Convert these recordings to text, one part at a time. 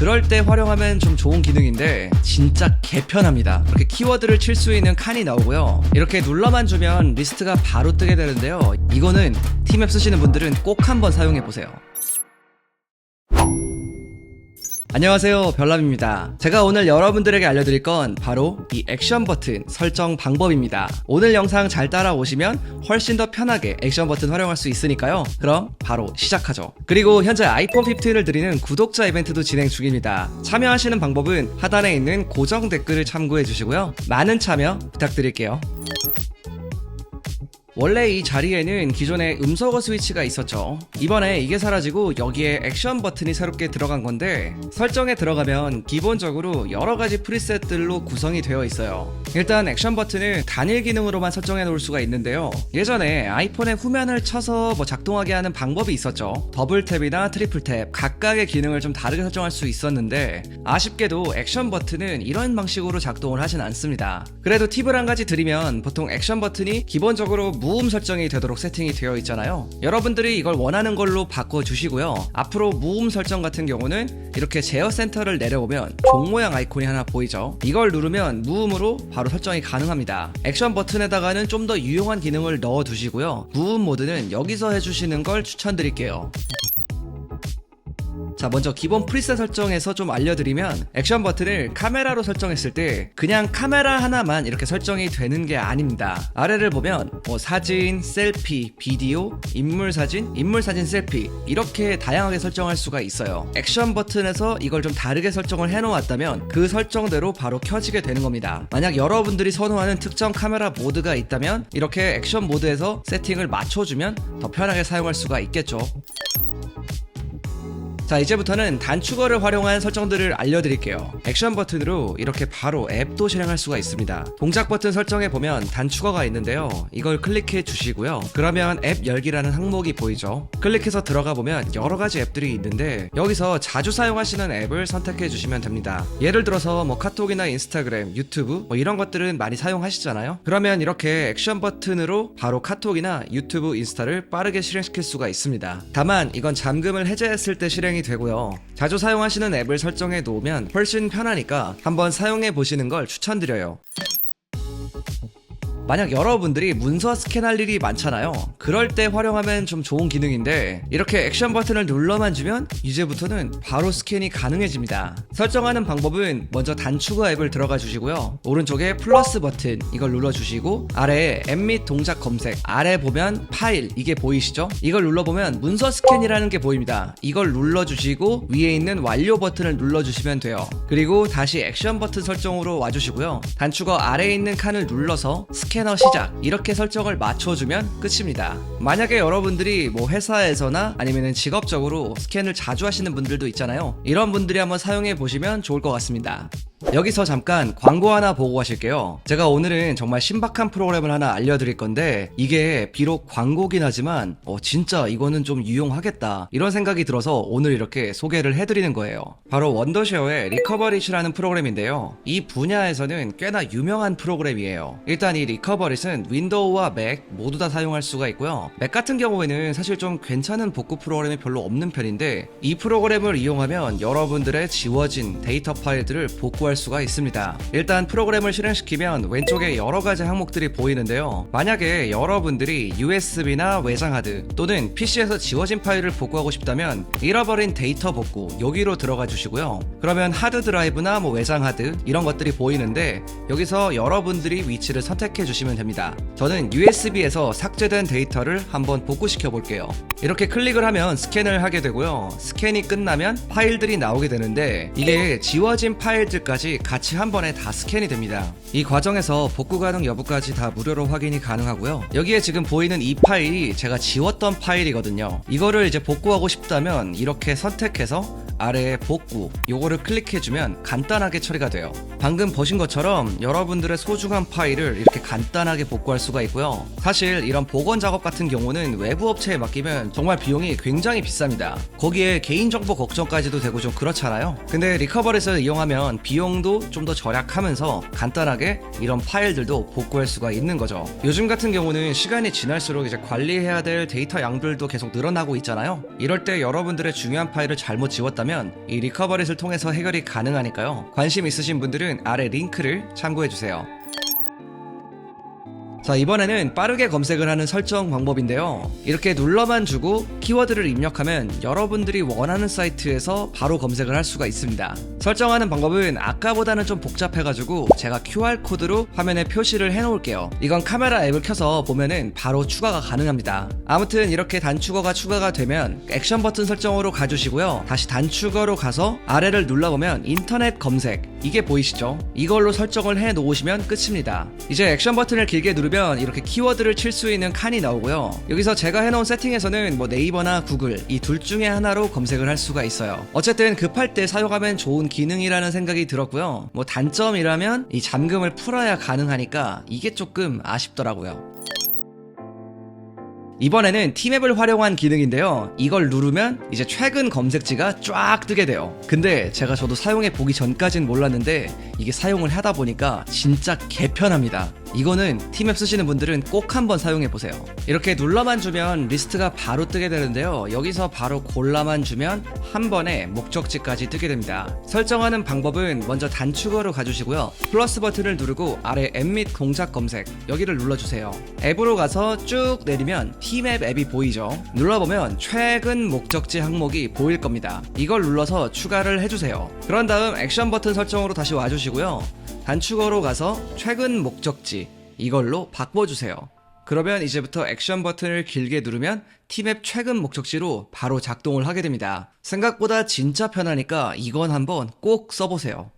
그럴 때 활용하면 좀 좋은 기능인데 진짜 개편합니다. 이렇게 키워드를 칠 수 있는 칸이 나오고요. 이렇게 눌러만 주면 리스트가 바로 뜨게 되는데요. 이거는 팀앱 쓰시는 분들은 꼭 한번 사용해 보세요. 안녕하세요 별남입니다. 제가 오늘 여러분들에게 알려드릴 건 바로 이 액션 버튼 설정 방법입니다. 오늘 영상 잘 따라오시면 훨씬 더 편하게 액션 버튼 활용할 수 있으니까요. 그럼 바로 시작하죠. 그리고 현재 아이폰 15를 드리는 구독자 이벤트도 진행 중입니다. 참여하시는 방법은 하단에 있는 고정 댓글을 참고해 주시고요. 많은 참여 부탁드릴게요 원래 이 자리에는 기존에 음소거 스위치가 있었죠. 이번에 이게 사라지고 여기에 액션 버튼이 새롭게 들어간 건데 설정에 들어가면 기본적으로 여러 가지 프리셋들로 구성이 되어 있어요. 일단 액션 버튼은 단일 기능으로만 설정해 놓을 수가 있는데요. 예전에 아이폰의 후면을 쳐서 뭐 작동하게 하는 방법이 있었죠. 더블 탭이나 트리플 탭 각각의 기능을 좀 다르게 설정할 수 있었는데 아쉽게도 액션 버튼은 이런 방식으로 작동을 하진 않습니다. 그래도 팁을 한 가지 드리면 보통 액션 버튼이 기본적으로 무음 설정이 되도록 세팅이 되어 있잖아요. 여러분들이 이걸 원하는 걸로 바꿔주시고요. 앞으로 무음 설정 같은 경우는 이렇게 제어 센터를 내려오면 종 모양 아이콘이 하나 보이죠. 이걸 누르면 무음으로 바로 설정이 가능합니다. 액션 버튼에다가는 좀 더 유용한 기능을 넣어 두시고요. 무음 모드는 여기서 해주시는 걸 추천드릴게요. 자 먼저 기본 프리셋 설정에서 좀 알려드리면 액션 버튼을 카메라로 설정했을 때 그냥 카메라 하나만 이렇게 설정이 되는 게 아닙니다. 아래를 보면 뭐 사진, 셀피, 비디오, 인물 사진, 인물 사진 셀피 이렇게 다양하게 설정할 수가 있어요. 액션 버튼에서 이걸 좀 다르게 설정을 해놓았다면 그 설정대로 바로 켜지게 되는 겁니다. 만약 여러분들이 선호하는 특정 카메라 모드가 있다면 이렇게 액션 모드에서 세팅을 맞춰주면 더 편하게 사용할 수가 있겠죠 자 이제부터는 단축어를 활용한 설정들을 알려드릴게요. 액션 버튼으로 이렇게 바로 앱도 실행할 수가 있습니다. 동작 버튼 설정에 보면 단축어가 있는데요. 이걸 클릭해 주시고요. 그러면 앱 열기라는 항목이 보이죠? 클릭해서 들어가 보면 여러 가지 앱들이 있는데 여기서 자주 사용하시는 앱을 선택해 주시면 됩니다. 예를 들어서 뭐 카톡이나 인스타그램 유튜브 뭐 이런 것들은 많이 사용하시잖아요. 그러면 이렇게 액션 버튼으로 바로 카톡이나 유튜브 인스타를 빠르게 실행시킬 수가 있습니다. 다만 이건 잠금을 해제했을 때 실행이 되고요. 자주 사용하시는 앱을 설정해 놓으면 훨씬 편하니까 한번 사용해 보시는 걸 추천드려요. 만약 여러분들이 문서 스캔할 일이 많잖아요. 그럴 때 활용하면 좀 좋은 기능인데 이렇게 액션 버튼을 눌러만 주면 이제부터는 바로 스캔이 가능해집니다. 설정하는 방법은 먼저 단축어 앱을 들어가 주시고요. 오른쪽에 플러스 버튼 이걸 눌러 주시고 아래에 앱 및 동작 검색 아래 보면 파일 이게 보이시죠? 이걸 눌러 보면 문서 스캔이라는 게 보입니다. 이걸 눌러 주시고 위에 있는 완료 버튼을 눌러 주시면 돼요. 그리고 다시 액션 버튼 설정으로 와 주시고요. 단축어 아래에 있는 칸을 눌러서 스캐너 시작 이렇게 설정을 맞춰주면 끝입니다. 만약에 여러분들이 뭐 회사에서나 아니면 직업적으로 스캔을 자주 하시는 분들도 있잖아요. 이런 분들이 한번 사용해 보시면 좋을 것 같습니다. 여기서 잠깐 광고 하나 보고 가실게요. 제가 오늘은 정말 신박한 프로그램을 하나 알려드릴 건데 이게 비록 광고긴 하지만 어, 진짜 이거는 좀 유용하겠다 이런 생각이 들어서 오늘 이렇게 소개를 해드리는 거예요. 바로 원더쉐어의 리커버릿이라는 프로그램인데요. 이 분야에서는 꽤나 유명한 프로그램이에요. 일단 이 리커버릿은 윈도우와 맥 모두 다 사용할 수가 있고요. 맥 같은 경우에는 사실 좀 괜찮은 복구 프로그램이 별로 없는 편인데 이 프로그램을 이용하면 여러분들의 지워진 데이터 파일들을 복구할 수가 있습니다. 일단 프로그램을 실행시키면 왼쪽에 여러 가지 항목들이 보이는데요. 만약에 여러분들이 USB나 외장 하드 또는 PC에서 지워진 파일을 복구하고 싶다면 잃어버린 데이터 복구 여기로 들어가 주시고요. 그러면 하드 드라이브나 뭐 외장 하드 이런 것들이 보이는데 여기서 여러분들이 위치를 선택해 주시면 됩니다. 저는 USB에서 삭제된 데이터를 한번 복구시켜 볼게요. 이렇게 클릭을 하면 스캔을 하게 되고요. 스캔이 끝나면 파일들이 나오게 되는데 이게 지워진 파일들까지 같이 한 번에 다 스캔이 됩니다. 이 과정에서 복구 가능 여부까지 다 무료로 확인이 가능하고요. 여기에 지금 보이는 이 파일이 제가 지웠던 파일이거든요. 이거를 이제 복구하고 싶다면 이렇게 선택해서 아래에 복구 요거를 클릭해주면 간단하게 처리가 돼요. 방금 보신 것처럼 여러분들의 소중한 파일을 이렇게 간단하게 복구할 수가 있고요. 사실 이런 복원 작업 같은 경우는 외부 업체에 맡기면 정말 비용이 굉장히 비쌉니다. 거기에 개인정보 걱정까지도 되고 좀 그렇잖아요. 근데 리커버릿을 이용하면 비용도 좀 더 절약하면서 간단하게 이런 파일들도 복구할 수가 있는 거죠. 요즘 같은 경우는 시간이 지날수록 이제 관리해야 될 데이터 양들도 계속 늘어나고 있잖아요. 이럴 때 여러분들의 중요한 파일을 잘못 지웠다면 하면 이 리커버릿을 통해서 해결이 가능하니까요. 관심 있으신 분들은 아래 링크를 참고해주세요. 자 이번에는 빠르게 검색을 하는 설정 방법인데요. 이렇게 눌러만 주고 키워드를 입력하면 여러분들이 원하는 사이트에서 바로 검색을 할 수가 있습니다. 설정하는 방법은 아까보다는 좀 복잡해가지고 제가 QR코드로 화면에 표시를 해놓을게요. 이건 카메라 앱을 켜서 보면은 바로 추가가 가능합니다. 아무튼 이렇게 단축어가 추가가 되면 액션 버튼 설정으로 가주시고요. 다시 단축어로 가서 아래를 눌러보면 인터넷 검색 이게 보이시죠 이걸로 설정을 해 놓으시면 끝입니다 이제 액션 버튼을 길게 누르면 이렇게 키워드를 칠 수 있는 칸이 나오고요. 여기서 제가 해놓은 세팅에서는 뭐 네이버나 구글 이 둘 중에 하나로 검색을 할 수가 있어요. 어쨌든 급할 때 사용하면 좋은 기능이라는 생각이 들었고요. 뭐 단점이라면 이 잠금을 풀어야 가능하니까 이게 조금 아쉽더라고요. 이번에는 티맵을 활용한 기능인데요. 이걸 누르면 이제 최근 검색지가 쫙 뜨게 돼요. 근데 제가 저도 사용해 보기 전까진 몰랐는데 이게 사용을 하다 보니까 진짜 개편합니다. 이거는 티맵 쓰시는 분들은 꼭 한번 사용해 보세요. 이렇게 눌러만 주면 리스트가 바로 뜨게 되는데요. 여기서 바로 골라만 주면 한 번에 목적지까지 뜨게 됩니다. 설정하는 방법은 먼저 단축어로 가주시고요. 플러스 버튼을 누르고 아래 앱및 공작 검색 여기를 눌러주세요. 앱으로 가서 쭉 내리면 티맵 앱이 보이죠. 눌러보면 최근 목적지 항목이 보일 겁니다. 이걸 눌러서 추가를 해주세요. 그런 다음 액션 버튼 설정으로 다시 와주시고요. 단축어로 가서 최근 목적지 이걸로 바꿔주세요. 그러면 이제부터 액션 버튼을 길게 누르면 티맵 최근 목적지로 바로 작동을 하게 됩니다. 생각보다 진짜 편하니까 이건 한번 꼭 써보세요.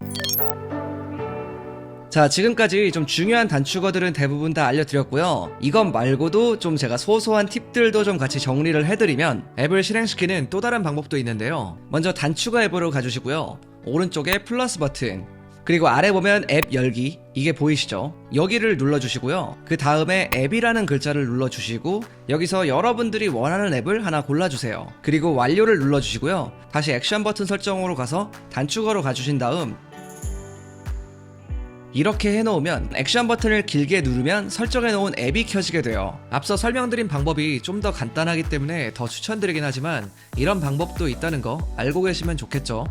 자, 지금까지 좀 중요한 단축어들은 대부분 다 알려드렸고요. 이것 말고도 좀 제가 소소한 팁들도 좀 같이 정리를 해드리면 앱을 실행시키는 또 다른 방법도 있는데요. 먼저 단축어 앱으로 가주시고요. 오른쪽에 플러스 버튼, 그리고 아래 보면 앱 열기 이게 보이시죠? 여기를 눌러주시고요. 그 다음에 앱이라는 글자를 눌러주시고 여기서 여러분들이 원하는 앱을 하나 골라주세요. 그리고 완료를 눌러주시고요. 다시 액션 버튼 설정으로 가서 단축어로 가주신 다음 이렇게 해놓으면 액션 버튼을 길게 누르면 설정해놓은 앱이 켜지게 돼요. 앞서 설명드린 방법이 좀 더 간단하기 때문에 더 추천드리긴 하지만 이런 방법도 있다는 거 알고 계시면 좋겠죠.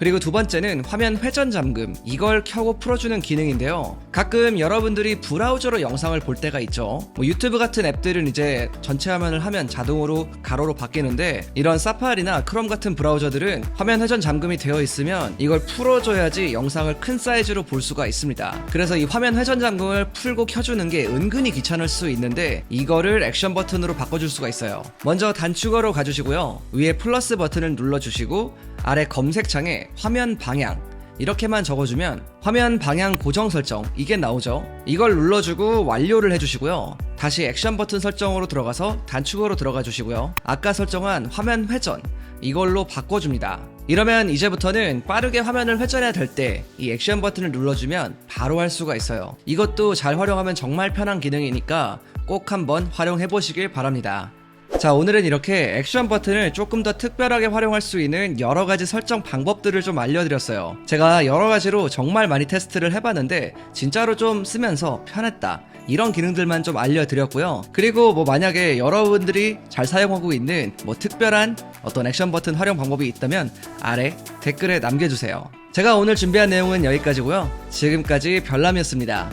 그리고 두 번째는 화면 회전 잠금. 이걸 켜고 풀어주는 기능인데요. 가끔 여러분들이 브라우저로 영상을 볼 때가 있죠. 뭐 유튜브 같은 앱들은 이제 전체 화면을 하면 자동으로 가로로 바뀌는데 이런 사파리나 크롬 같은 브라우저들은 화면 회전 잠금이 되어 있으면 이걸 풀어줘야지 영상을 큰 사이즈로 볼 수가 있습니다. 그래서 이 화면 회전 잠금을 풀고 켜주는 게 은근히 귀찮을 수 있는데 이거를 액션 버튼으로 바꿔줄 수가 있어요. 먼저 단축어로 가주시고요. 위에 플러스 버튼을 눌러주시고 아래 검색창에 화면 방향 이렇게만 적어주면 화면 방향 고정 설정 이게 나오죠. 이걸 눌러주고 완료를 해주시고요. 다시 액션 버튼 설정으로 들어가서 단축으로 들어가 주시고요. 아까 설정한 화면 회전 이걸로 바꿔줍니다. 이러면 이제부터는 빠르게 화면을 회전해야 될 때 이 액션 버튼을 눌러주면 바로 할 수가 있어요. 이것도 잘 활용하면 정말 편한 기능이니까 꼭 한번 활용해 보시길 바랍니다 자, 오늘은 이렇게 액션 버튼을 조금 더 특별하게 활용할 수 있는 여러 가지 설정 방법들을 좀 알려드렸어요. 제가 여러 가지로 정말 많이 테스트를 해봤는데, 진짜로 좀 쓰면서 편했다. 이런 기능들만 좀 알려드렸고요. 그리고 뭐 만약에 여러분들이 잘 사용하고 있는 뭐 특별한 어떤 액션 버튼 활용 방법이 있다면 아래 댓글에 남겨주세요. 제가 오늘 준비한 내용은 여기까지고요. 지금까지 별남이었습니다.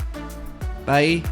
바이.